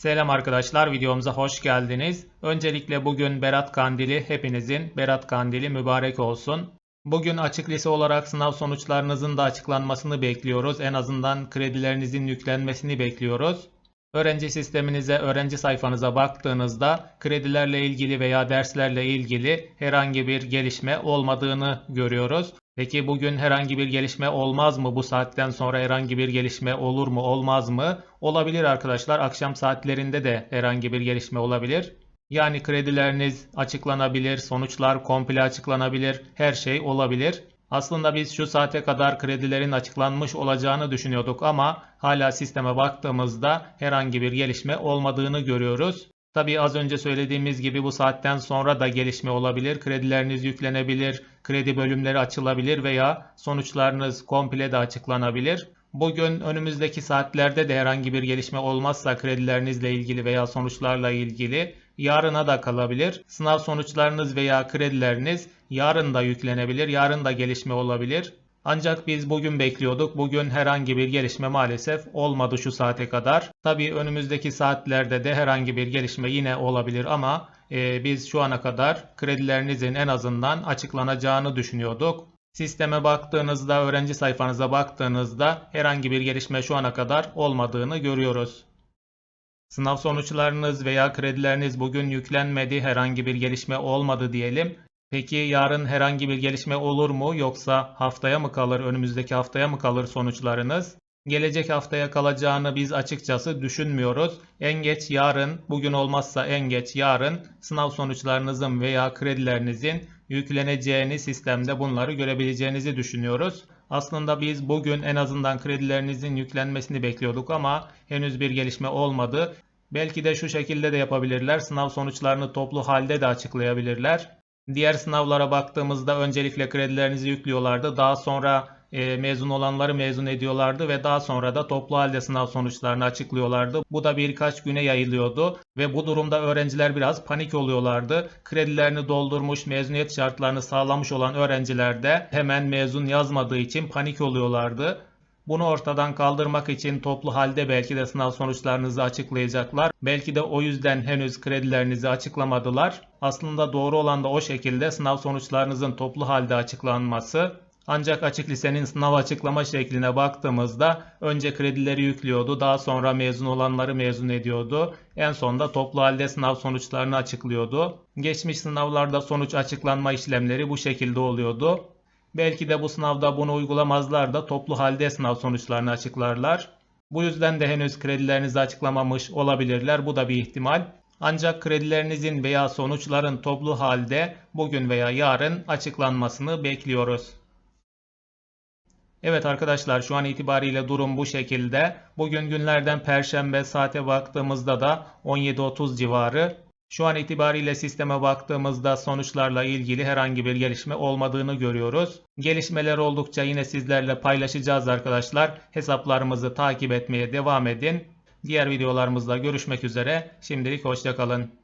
Selam arkadaşlar, videomuza hoş geldiniz. Öncelikle bugün Berat Kandili, hepinizin Berat Kandili mübarek olsun. Bugün açık lise olarak sınav sonuçlarınızın da açıklanmasını bekliyoruz. En azından kredilerinizin yüklenmesini bekliyoruz. Öğrenci sisteminize, öğrenci sayfanıza baktığınızda kredilerle ilgili veya derslerle ilgili herhangi bir gelişme olmadığını görüyoruz. Peki bugün herhangi bir gelişme olmaz mı? Bu saatten sonra herhangi bir gelişme olur mu, olmaz mı? Olabilir arkadaşlar. Akşam saatlerinde de herhangi bir gelişme olabilir. Yani kredileriniz açıklanabilir, sonuçlar komple açıklanabilir, her şey olabilir. Aslında biz şu saate kadar kredilerin açıklanmış olacağını düşünüyorduk ama hala sisteme baktığımızda herhangi bir gelişme olmadığını görüyoruz. Tabii az önce söylediğimiz gibi bu saatten sonra da gelişme olabilir. Kredileriniz yüklenebilir, kredi bölümleri açılabilir veya sonuçlarınız komple de açıklanabilir. Bugün önümüzdeki saatlerde de herhangi bir gelişme olmazsa kredilerinizle ilgili veya sonuçlarla ilgili yarına da kalabilir. Sınav sonuçlarınız veya kredileriniz yarın da yüklenebilir, yarın da gelişme olabilir. Ancak biz bugün bekliyorduk. Bugün herhangi bir gelişme maalesef olmadı şu saate kadar. Tabii önümüzdeki saatlerde de herhangi bir gelişme yine olabilir ama e, biz şu ana kadar kredilerinizin en azından açıklanacağını düşünüyorduk. Sisteme baktığınızda, öğrenci sayfanıza baktığınızda herhangi bir gelişme şu ana kadar olmadığını görüyoruz. Sınav sonuçlarınız veya kredileriniz bugün yüklenmedi, herhangi bir gelişme olmadı diyelim. Peki yarın herhangi bir gelişme olur mu yoksa haftaya mı kalır, önümüzdeki haftaya mı kalır sonuçlarınız? Gelecek haftaya kalacağını biz açıkçası düşünmüyoruz. En geç yarın, bugün olmazsa en geç yarın sınav sonuçlarınızın veya kredilerinizin yükleneceğini sistemde bunları görebileceğinizi düşünüyoruz. Aslında biz bugün en azından kredilerinizin yüklenmesini bekliyorduk ama henüz bir gelişme olmadı. Belki de şu şekilde de yapabilirler. Sınav sonuçlarını toplu halde de açıklayabilirler. Diğer sınavlara baktığımızda öncelikle kredilerinizi yüklüyorlardı. Daha sonra e, mezun olanları mezun ediyorlardı ve daha sonra da toplu halde sınav sonuçlarını açıklıyorlardı. Bu da birkaç güne yayılıyordu ve bu durumda öğrenciler biraz panik oluyorlardı. Kredilerini doldurmuş, mezuniyet şartlarını sağlamış olan öğrenciler de hemen mezun yazmadığı için panik oluyorlardı. Bunu ortadan kaldırmak için toplu halde belki de sınav sonuçlarınızı açıklayacaklar. Belki de o yüzden henüz kredilerinizi açıklamadılar. Aslında doğru olan da o şekilde sınav sonuçlarınızın toplu halde açıklanması. Ancak açık lisenin sınav açıklama şekline baktığımızda önce kredileri yüklüyordu, daha sonra mezun olanları mezun ediyordu. En sonunda toplu halde sınav sonuçlarını açıklıyordu. Geçmiş sınavlarda sonuç açıklanma işlemleri bu şekilde oluyordu. Belki de bu sınavda bunu uygulamazlar da toplu halde sınav sonuçlarını açıklarlar. Bu yüzden de henüz kredilerinizi açıklamamış olabilirler. Bu da bir ihtimal. Ancak kredilerinizin veya sonuçların toplu halde bugün veya yarın açıklanmasını bekliyoruz. Evet arkadaşlar şu an itibariyle durum bu şekilde. Bugün günlerden perşembe saate baktığımızda da 17.30 civarı. Şu an itibariyle sisteme baktığımızda sonuçlarla ilgili herhangi bir gelişme olmadığını görüyoruz. Gelişmeler oldukça yine sizlerle paylaşacağız arkadaşlar. Hesaplarımızı takip etmeye devam edin. Diğer videolarımızda görüşmek üzere. Şimdilik hoşçakalın.